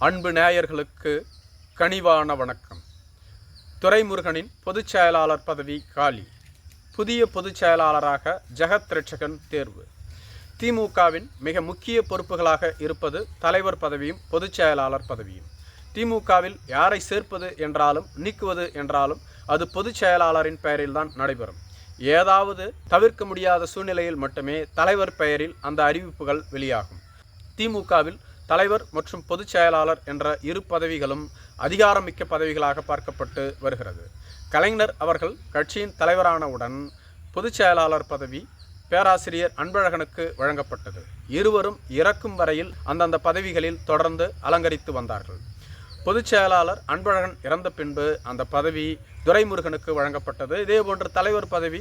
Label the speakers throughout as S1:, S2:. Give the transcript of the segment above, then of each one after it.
S1: அன்பு நேயர்களுக்கு கனிவான வணக்கம். துரைமுருகனின் பொதுச் செயலாளர் பதவி காலி. புதிய பொதுச் செயலாளராக ஜெகத் ரட்சகன் தேர்வு. திமுகவின் மிக முக்கிய பொறுப்புகளாக இருப்பது தலைவர் பதவியும் பொதுச் செயலாளர் பதவியும். திமுகவில் யாரை சேர்ப்பது என்றாலும் நீக்குவது என்றாலும் அது பொதுச் செயலாளரின் பெயரில்தான் நடைபெறும். ஏதாவது தவிர்க்க முடியாத சூழ்நிலையில் மட்டுமே தலைவர் பெயரில் அந்த அறிவிப்புகள் வெளியாகும். திமுகவில் தலைவர் மற்றும் பொதுச் செயலாளர் என்ற இரு பதவிகளும் அதிகாரமிக்க பதவிகளாக பார்க்கப்பட்டு வருகிறது. கலைஞர் அவர்கள் கட்சியின் தலைவரானவுடன் பொதுச் செயலாளர் பதவி பேராசிரியர் அன்பழகனுக்கு வழங்கப்பட்டது. இருவரும் இறக்கும் வரையில் அந்தந்த பதவிகளில் தொடர்ந்து அலங்கரித்து வந்தார்கள். பொதுச் செயலாளர் அன்பழகன் இறந்த பின்பு அந்த பதவி துரைமுருகனுக்கு வழங்கப்பட்டது. இதேபோன்று தலைவர் பதவி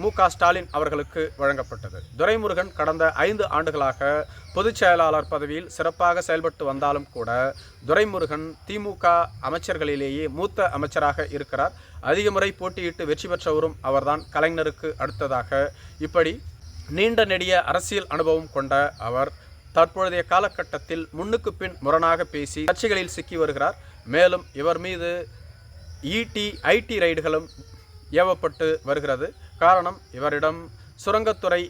S1: மு க ஸ்டாலின் அவர்களுக்கு வழங்கப்பட்டது. துரைமுருகன் கடந்த ஐந்து ஆண்டுகளாக பொதுச் செயலாளர் பதவியில் சிறப்பாக செயல்பட்டு வந்தாலும் கூட துரைமுருகன் திமுக அமைச்சர்களிலேயே மூத்த அமைச்சராக இருக்கிறார். அதிக முறை போட்டியிட்டு வெற்றி பெற்றவரும் அவர்தான். கலைஞருக்கு அடுத்ததாக இப்படி நீண்ட நெடிய அரசியல் அனுபவம் கொண்ட அவர் தற்பொழுதைய காலகட்டத்தில் முன்னுக்கு பின் முரணாக பேசி கட்சிகளில் சிக்கி வருகிறார். மேலும் இவர் மீது இடி ஐடி ரைடுகளும் ஏவப்பட்டு வருகிறது. காரணம் இவரிடம் சுரங்கத்துறை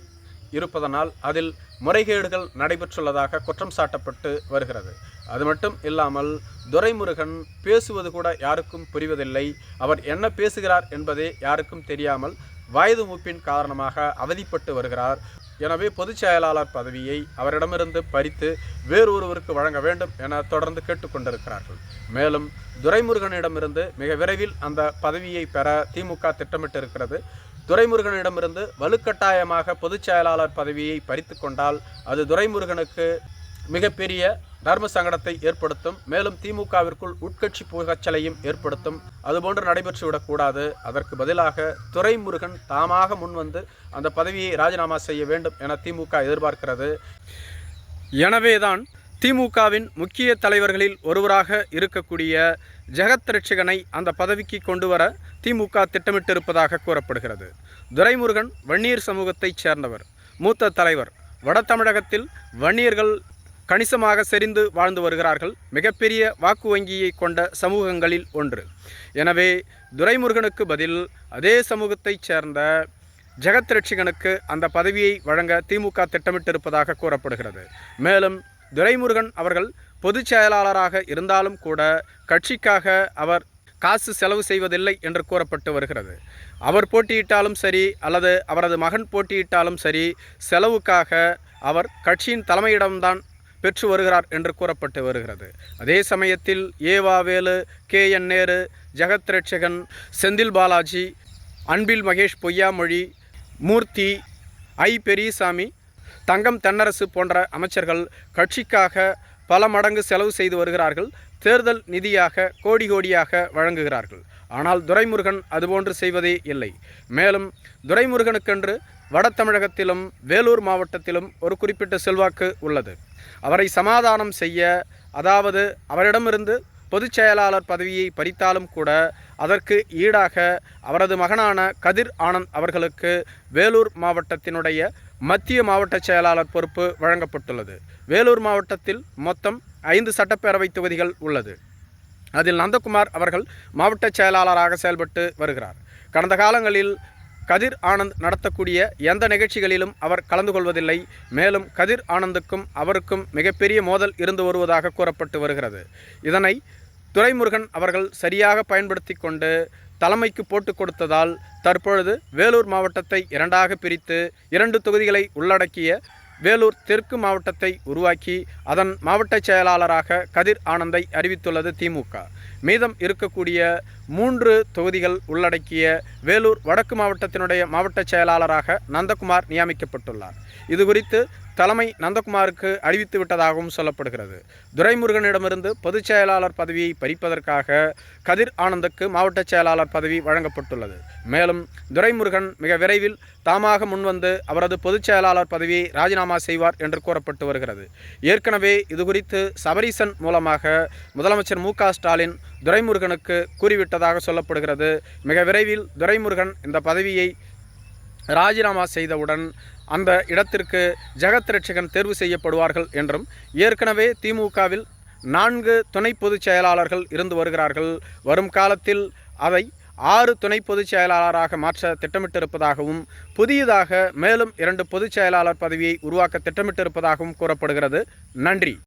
S1: இருப்பதனால் அதில் முறைகேடுகள் நடைபெற்றுள்ளதாக குற்றம் சாட்டப்பட்டு வருகிறது. அது மட்டும் இல்லாமல் துரைமுருகன் பேசுவது கூட யாருக்கும் புரிவதில்லை. அவர் என்ன பேசுகிறார் என்பதே யாருக்கும் தெரியாமல் வயது மூப்பின் காரணமாக அவதிப்பட்டு வருகிறார். எனவே பொதுச் செயலாளர் பதவியை அவரிடமிருந்து பறித்து வேறொருவருக்கு வழங்க வேண்டும் என தொடர்ந்து கேட்டுக்கொண்டிருக்கிறார்கள். மேலும் துரைமுருகனிடமிருந்து மிக விரைவில் அந்த பதவியை பெற திமுக திட்டமிட்டிருக்கிறது. துரைமுருகனிடமிருந்து வலுக்கட்டாயமாக பொதுச் செயலாளர் பதவியை பறித்து கொண்டால் அது துரைமுருகனுக்கு மிகப்பெரிய தர்ம சங்கடத்தை ஏற்படுத்தும் மேலும் திமுகவிற்குள் உட்கட்சி புகச்சலையும் ஏற்படுத்தும். அதுபோன்று நடைபெற்றுவிடக்கூடாது அதற்கு பதிலாக துரைமுருகன் தாமாக முன்வந்து அந்த பதவியை ராஜினாமா செய்ய வேண்டும் என திமுக எதிர்பார்க்கிறது. எனவேதான் திமுகவின் முக்கிய தலைவர்களில் ஒருவராக இருக்கக்கூடிய ஜெகத் ரட்சகனை அந்த பதவிக்கு கொண்டு வர திமுக திட்டமிட்டிருப்பதாக கூறப்படுகிறது. துரைமுருகன் வன்னியர் சமூகத்தைச் சேர்ந்தவர். மூத்த தலைவர். வட தமிழகத்தில் வன்னியர்கள் கணிசமாக செறிந்து வாழ்ந்து வருகிறார்கள். மிகப்பெரிய வாக்கு வங்கியை கொண்ட சமூகங்களில் ஒன்று. எனவே துரைமுருகனுக்கு பதில் அதே சமூகத்தைச் சேர்ந்த ஜெகத் ரட்சிகனுக்கு அந்த பதவியை வழங்க திமுக திட்டமிட்டிருப்பதாக கூறப்படுகிறது. மேலும் துரைமுருகன் அவர்கள் பொதுச் செயலாளராக இருந்தாலும் கூட கட்சிக்காக அவர் காசு செலவு செய்வதில்லை என்று கூறப்பட்டு வருகிறது. அவர் போட்டியிட்டாலும் சரி அல்லது அவரது மகன் போட்டியிட்டாலும் சரி செலவுக்காக அவர் கட்சியின் தலைமையிடம்தான் பெற்று வருகிறார் என்று கூறப்பட்டு வருகிறது. அதே சமயத்தில் ஏவாவேலு கே என் நேரு ஜெகத் ரட்சகன் செந்தில் பாலாஜி அன்பில் மகேஷ் பொய்யாமொழி மூர்த்தி ஐ பெரியசாமி தங்கம் தென்னரசு போன்ற அமைச்சர்கள் கட்சிக்காக பல மடங்கு செலவு செய்து வருகிறார்கள். தேர்தல் நிதியாக கோடி கோடியாக வழங்குகிறார்கள். ஆனால் துரைமுருகன் அதுபோன்று செய்வதே இல்லை. மேலும் துரைமுருகனுக்கென்று வட தமிழகத்திலும் வேலூர் மாவட்டத்திலும் ஒரு குறிப்பிட்ட செல்வாக்கு உள்ளது. அவரை சமாதானம் செய்ய அதாவது அவரிடமிருந்து பொதுச் செயலாளர் பதவியை பறித்தாலும் கூட அதற்கு ஈடாக அவரது மகனான கதிர் ஆனந்த் அவர்களுக்கு வேலூர் மாவட்டத்தினுடைய மத்திய மாவட்ட செயலாளர் பொறுப்பு வழங்கப்பட்டுள்ளது. வேலூர் மாவட்டத்தில் மொத்தம் ஐந்து சட்டப்பேரவை தொகுதிகள் உள்ளது. அதில் நந்தகுமார் அவர்கள் மாவட்ட செயலாளராக செயல்பட்டு வருகிறார். கடந்த காலங்களில் கதிர் ஆனந்த் நடத்தக்கூடிய எந்த நிகழ்ச்சிகளிலும் அவர் கலந்து கொள்வதில்லை. மேலும் கதிர் ஆனந்துக்கும் அவருக்கும் மிகப்பெரிய மோதல் இருந்து வருவதாக கூறப்பட்டு வருகிறது. இதனை துரைமுருகன் அவர்கள் சரியாக பயன்படுத்தி கொண்டு தலைமைக்கு போட்டு கொடுத்ததால் தற்பொழுது வேலூர் மாவட்டத்தை இரண்டாக பிரித்து இரண்டு தொகுதிகளை உள்ளடக்கிய வேலூர் தெற்கு மாவட்டத்தை உருவாக்கி அதன் மாவட்ட செயலாளராக கதிர் ஆனந்தை அறிவித்துள்ளது திமுக. மீதம் இருக்கக்கூடிய மூன்று தொகுதிகள் உள்ளடக்கிய வேலூர் வடக்கு மாவட்டத்தினுடைய மாவட்ட செயலாளராக நந்தகுமார் நியமிக்கப்பட்டுள்ளார். இது குறித்து தலைமை நந்தகுமாருக்கு அறிவித்து விட்டதாகவும் சொல்லப்படுகிறது. துரைமுருகனிடமிருந்து பொதுச் செயலாளர் பதவியை பறிப்பதற்காக கதிர் ஆனந்துக்கு மாவட்ட செயலாளர் பதவி வழங்கப்பட்டுள்ளது. மேலும் துரைமுருகன் மிக விரைவில் தாமாக முன்வந்து அவரது பொதுச் செயலாளர் பதவியை ராஜினாமா செய்வார் என்று கூறப்பட்டு வருகிறது. ஏற்கனவே இதுகுறித்து சபரீசன் மூலமாக முதலமைச்சர் மு ஸ்டாலின் துரைமுருகனுக்கு கூறிவிட்டதாக சொல்லப்படுகிறது. மிக விரைவில் துரைமுருகன் இந்த பதவியை ராஜினாமா செய்தவுடன் அந்த இடத்திற்கு ஜெகத் ரட்சகன் தேர்வு செய்யப்படுவார்கள் என்றும் ஏற்கனவே திமுகவில் நான்கு துணை பொதுச் செயலாளர்கள் இருந்து வருகிறார்கள். வரும் காலத்தில் அதை ஆறு துணை பொதுச் செயலாளராக மாற்ற திட்டமிட்டிருப்பதாகவும் புதியதாக மேலும் இரண்டு பொதுச் செயலாளர் பதவியை உருவாக்க திட்டமிட்டிருப்பதாகவும் கூறப்படுகிறது. நன்றி.